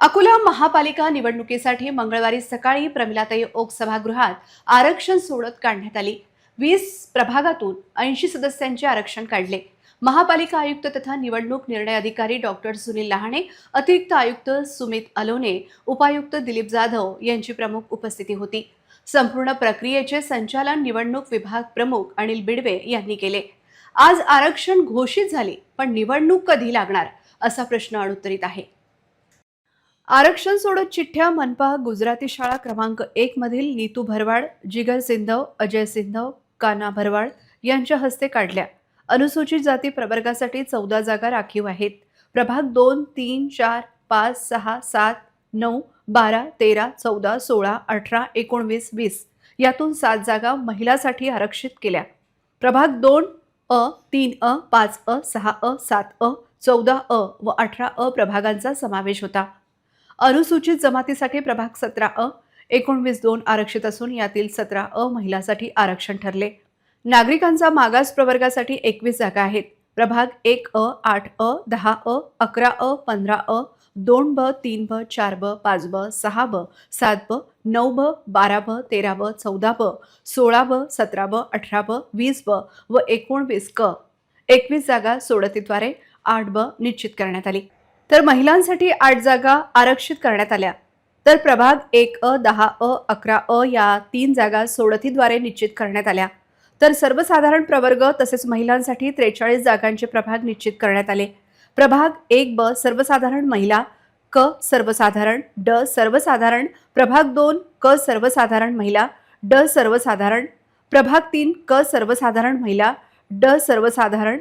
अकोला महापालिका निवडणुकीसाठी मंगळवारी सकाळी प्रमिलाताई ओक सभागृहात आरक्षण सोडत काढण्यात आली. वीस प्रभागातून ऐंशी सदस्यांचे आरक्षण काढले. महापालिका आयुक्त तथा निवडणूक निर्णय अधिकारी डॉक्टर सुनील लहाणे अतिरिक्त आयुक्त सुमित अलोने उपायुक्त दिलीप जाधव यांची प्रमुख उपस्थिती होती. संपूर्ण प्रक्रियेचे संचालन निवडणूक विभाग प्रमुख अनिल बिडवे यांनी केले. आज आरक्षण घोषित झाले पण निवडणूक कधी लागणार असा प्रश्न अनुत्तरित आहे. आरक्षण सोडत चिठ्ठ्या मनपा गुजराती शाळा क्रमांक एक मधील नीतू भरवाड जिगर सिंधव अजय सिंधव काना भरवाड यांच्या हस्ते काढल्या. अनुसूचित जाती प्रवर्गासाठी चौदा जागा राखीव आहेत. प्रभाग दोन तीन चार पाच सहा सात नऊ बारा तेरा चौदा सोळा अठरा एकोणवीस वीस यातून सात जागा महिलासाठी आरक्षित केल्या. प्रभाग दोन अ तीन अ पाच अ सहा अ सात अ चौदा अ व अठरा अ प्रभागांचा समावेश होता. अनुसूचित जमातीसाठी प्रभाग सतरा अ एकोणवीस दोन आरक्षित असून यातील सतरा अ महिलासाठी आरक्षण ठरले. नागरिकांचा मागास प्रवर्गासाठी एकवीस जागा आहेत. प्रभाग एक अ आठ अ दहा अ अकरा अ पंधरा अ दोन ब तीन ब चार ब पाच ब सहा ब सात ब नऊ ब बारा ब तेरा ब चौदा ब सोळा ब सतरा ब अठरा ब वीस ब व एकोणवीस क. एकवीस जागा सोडतीद्वारे आठ ब निश्चित करण्यात आली. तर महिलांसाठी आठ जागा आरक्षित करण्यात आल्या. तर प्रभाग एक अ दहा अ अकरा अ या तीन जागा सोडतीद्वारे निश्चित करण्यात आल्या. तर सर्वसाधारण प्रवर्ग तसेच महिलांसाठी त्रेचाळीस जागांचे प्रभाग निश्चित करण्यात आले. प्रभाग एक ब सर्वसाधारण महिला क सर्वसाधारण ड सर्वसाधारण प्रभाग दोन क सर्वसाधारण महिला ड सर्वसाधारण प्रभाग तीन क सर्वसाधारण महिला ड सर्वसाधारण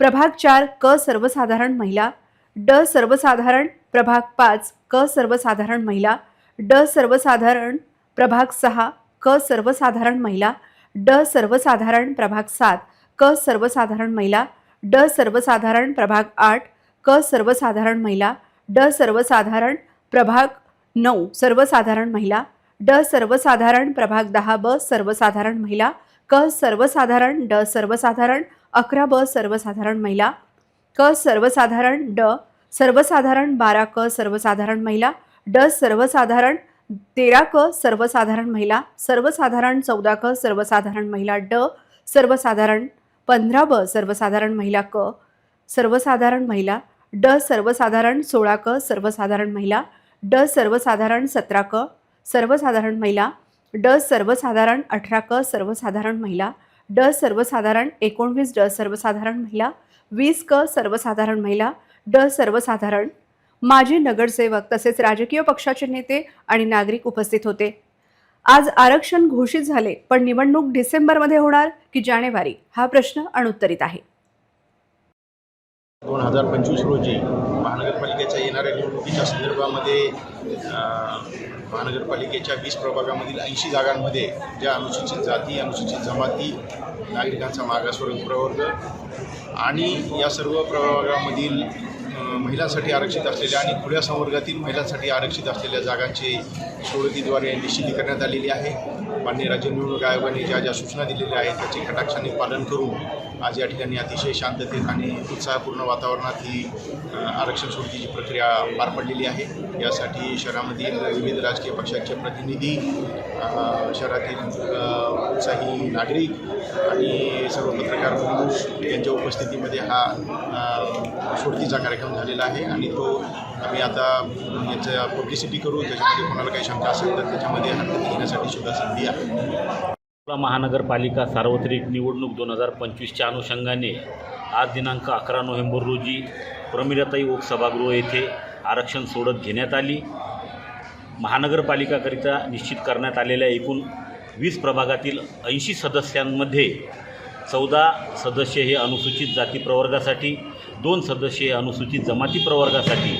प्रभाग चार क सर्वसाधारण महिला ड सर्वसाधारण प्रभाग पाच क सर्वसाधारण महिला ड सर्वसाधारण प्रभाग सहा क सर्वसाधारण महिला ड सर्वसाधारण प्रभाग सात क सर्वसाधारण महिला ड सर्वसाधारण प्रभाग आठ क सर्वसाधारण महिला ड सर्वसाधारण प्रभाग नऊ सर्वसाधारण महिला ड सर्वसाधारण प्रभाग दहा ब सर्वसाधारण महिला क सर्वसाधारण ड सर्वसाधारण अकरा ब सर्वसाधारण महिला क सर्वसाधारण ड सर्वसाधारण बारा क सर्वसाधारण महिला ड सर्वसाधारण तेरा क सर्वसाधारण महिला सर्वसाधारण चौदा क सर्वसाधारण महिला ड सर्वसाधारण पंधरा ब सर्वसाधारण महिला क सर्वसाधारण महिला ड सर्वसाधारण सोळा क सर्वसाधारण महिला ड सर्वसाधारण सतरा क सर्वसाधारण महिला ड सर्वसाधारण अठरा क सर्वसाधारण महिला ड सर्वसाधारण एकोणवीस ड सर्वसाधारण महिला वीस क सर्वसाधारण महिला ड सर्वसाधारण. माजी नगरसेवक तसेच राजकीय पक्षाचे नेते आणि नागरिक उपस्थित होते. आज आरक्षण घोषित झाले पण निवडणूक डिसेंबरमध्ये होणार की जानेवारी? हा प्रश्न अनुत्तरित आहे. दोन हजार पंचवीस रोजी महानगरपालिकेच्या येणाऱ्या निवडणुकीच्या संदर्भामध्ये महानगरपालिकेच्या वीस प्रभागामधील ऐंशी जागांमध्ये ज्या अनुसूचित जाती अनुसूचित जमाती नागरिकांचा मागासवर्ग प्रवर्ग आणि या सर्व प्रभागामधील महिलांसाठी आरक्षित असलेल्या आणि खुल्या संवर्गातील महिलांसाठी आरक्षित असलेल्या जागांची सोडतीद्वारे निश्चिती करण्यात आलेली आहे. माननीय राज्य निवडणूक आयोगाने ज्या ज्या सूचना दिलेल्या आहेत त्याचे कटाक्षाने पालन करून आज या ठिकाणी अतिशय शांततेत आणि उत्साहपूर्ण वातावरणात ही आरक्षण सोडतीची प्रक्रिया पार पडलेली आहे. यासाठी शहरामधील विविध राजकीय पक्षांचे प्रतिनिधी शहरातील उत्साही नागरिक आणि सर्व पत्रकार बंधू यांच्या उपस्थितीमध्ये हा सोडतीचा कार्यक्रम झालेला आहे आणि तो आम्ही आता याच्या पब्लिसिटी करू. त्याच्यामध्ये कोणाला काही शंका असेल तर त्याच्यामध्ये हरकत घेण्यासाठी सुद्धा संधी आहे. महानगरपालिका सार्वत्रिक निवडणूक दोन हजार पंचवीसच्या अनुषंगाने आज दिनांक अकरा नोव्हेंबर रोजी प्रमिलताई ओक सभागृह येथे आरक्षण सोडत घेण्यात आली. महानगरपालिकाकरिता निश्चित करण्यात आलेल्या एकूण वीस प्रभागातील ऐंशी सदस्यांमध्ये चौदा सदस्य हे अनुसूचित जाती प्रवर्गासाठी दोन सदस्य हे अनुसूचित जमाती प्रवर्गासाठी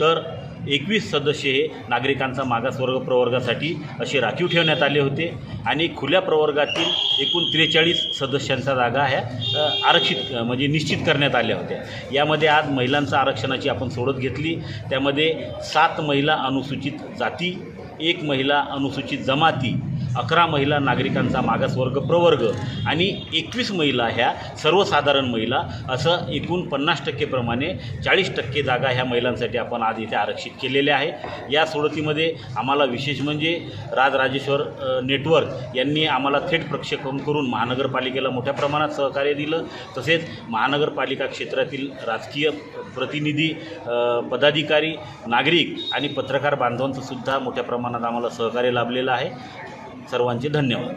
तर एकवीस सदस्य हे नागरिकांचा मागासवर्ग प्रवर्गासाठी असे राखीव ठेवण्यात आले होते. आणि खुल्या प्रवर्गातील एकूण त्रेचाळीस सदस्यांच्या जागा ह्या आरक्षित म्हणजे निश्चित करण्यात आल्या होत्या. यामध्ये आज महिलांचा आरक्षणाची आपण सोडत घेतली. त्यामध्ये सात महिला अनुसूचित जाती एक महिला अनुसूचित जमाती अकरा महिला नागरिकांचा मागासवर्ग प्रवर्ग आणि एकवीस महिला ह्या सर्वसाधारण महिला असं एकूण पन्नास टक्केप्रमाणे चाळीस टक्के जागा ह्या महिलांसाठी आपण आज इथे आरक्षित केलेल्या आहे. या सोडतीमध्ये आम्हाला विशेष म्हणजे राजराजेश्वर नेटवर्क यांनी आम्हाला थेट प्रक्षेपण करून महानगरपालिकेला मोठ्या प्रमाणात सहकार्य दिलं. तसेच महानगरपालिका क्षेत्रातील राजकीय प्रतिनिधी पदाधिकारी नागरिक आणि पत्रकार बांधवांचं सुद्धा मोठ्या प्रमाणात आम्हाला सहकार्य लाभलेलं आहे. सर्वांचे धन्यवाद.